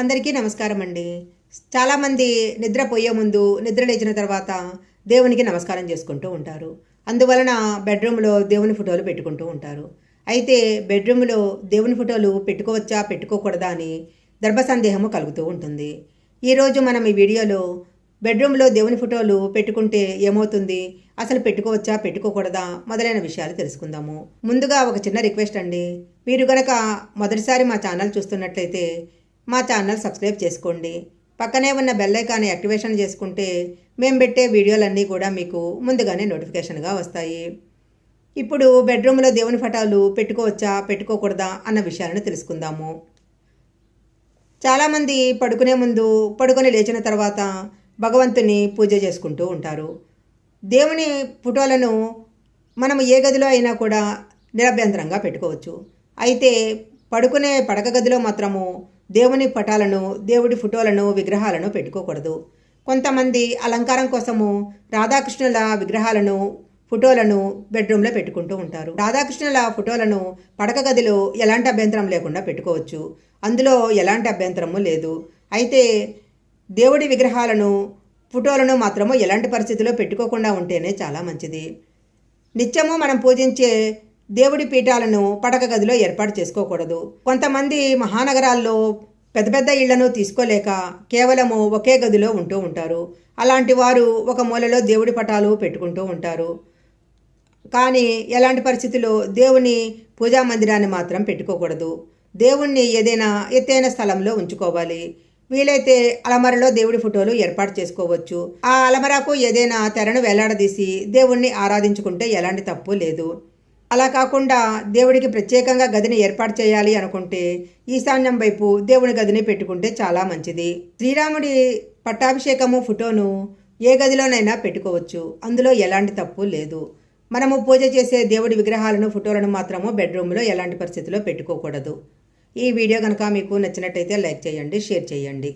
అందరికీ నమస్కారం అండి చాలామంది నిద్రపోయే ముందు నిద్ర లేచిన తర్వాత దేవునికి నమస్కారం చేసుకుంటూ ఉంటారు. అందువలన బెడ్రూమ్లో దేవుని ఫోటోలు పెట్టుకుంటూ ఉంటారు. అయితే బెడ్రూమ్లో దేవుని ఫోటోలు పెట్టుకోవచ్చా పెట్టుకోకూడదా అని దర్భ సందేహము కలుగుతూ ఉంటుంది. ఈరోజు మనం ఈ వీడియోలో బెడ్రూమ్లో దేవుని ఫోటోలు పెట్టుకుంటే ఏమవుతుంది అసలు పెట్టుకోవచ్చా పెట్టుకోకూడదా మొదలైన విషయాలు తెలుసుకుందాము. ముందుగా ఒక చిన్న రిక్వెస్ట్ అండి. మీరు గనక మొదటిసారి మా ఛానల్ చూస్తున్నట్లయితే మా ఛానల్ సబ్స్క్రైబ్ చేసుకోండి. పక్కనే ఉన్న బెల్ ఐకాన్ యాక్టివేషన్ చేసుకుంటే మేము పెట్టే వీడియోలన్నీ కూడా మీకు ముందుగానే నోటిఫికేషన్గా వస్తాయి. ఇప్పుడు బెడ్రూమ్లో దేవుని ఫటాలు పెట్టుకోవచ్చా పెట్టుకోకూడదా అన్న విషయాలను తెలుసుకుందాము. చాలామంది పడుకునే ముందు పడుకొని లేచిన తర్వాత భగవంతుని పూజ చేసుకుంటూ ఉంటారు. దేవుని ఫోటోలను మనం ఏ గదిలో అయినా కూడా నిరభ్యంతరంగా పెట్టుకోవచ్చు. అయితే పడుకునే పడక గదిలో మాత్రము దేవుని పటాలను దేవుడి ఫోటోలను విగ్రహాలను పెట్టుకోకూడదు. కొంతమంది అలంకారం కోసము రాధాకృష్ణుల విగ్రహాలను ఫోటోలను బెడ్రూమ్లో పెట్టుకుంటూ ఉంటారు. రాధాకృష్ణుల ఫోటోలను పడక గదిలో ఎలాంటి అభ్యంతరం లేకుండా పెట్టుకోవచ్చు. అందులో ఎలాంటి అభ్యంతరము లేదు. అయితే దేవుడి విగ్రహాలను ఫోటోలను మాత్రము ఎలాంటి పరిస్థితిలో పెట్టుకోకుండా ఉంటేనే చాలా మంచిది. నిత్యము మనం పూజించే దేవుడి పీఠాలను పడక గదిలో ఏర్పాటు చేసుకోకూడదు. కొంతమంది మహానగరాల్లో పెద్ద పెద్ద ఇళ్ళను తీసుకోలేక కేవలము ఒకే గదిలో ఉంటూ ఉంటారు. అలాంటి వారు ఒక మూలలో దేవుడి పటాలు పెట్టుకుంటూ ఉంటారు. కానీ ఎలాంటి పరిస్థితుల్లో దేవుని పూజా మందిరాన్ని మాత్రం పెట్టుకోకూడదు. దేవుణ్ణి ఏదైనా ఎత్తైన స్థలంలో ఉంచుకోవాలి. వీలైతే అలమరలో దేవుడి ఫోటోలు ఏర్పాటు చేసుకోవచ్చు. ఆ అలమరకు ఏదైనా తెరను వేలాడదీసి దేవుణ్ణి ఆరాధించుకుంటే ఎలాంటి తప్పు లేదు. అలా కాకుండా దేవుడికి ప్రత్యేకంగా గదిని ఏర్పాటు చేయాలి అనుకుంటే ఈశాన్యం వైపు దేవుని గదిని పెట్టుకుంటే చాలా మంచిది. శ్రీరాముడి పట్టాభిషేకము ఫోటోను ఏ గదిలోనైనా పెట్టుకోవచ్చు. అందులో ఎలాంటి తప్పు లేదు. మనము పూజ చేసే దేవుడి విగ్రహాలను ఫోటోలను మాత్రము బెడ్రూమ్లో ఎలాంటి పరిస్థితిలో పెట్టుకోకూడదు. ఈ వీడియో కనుక మీకు నచ్చినట్టయితే లైక్ చేయండి షేర్ చేయండి.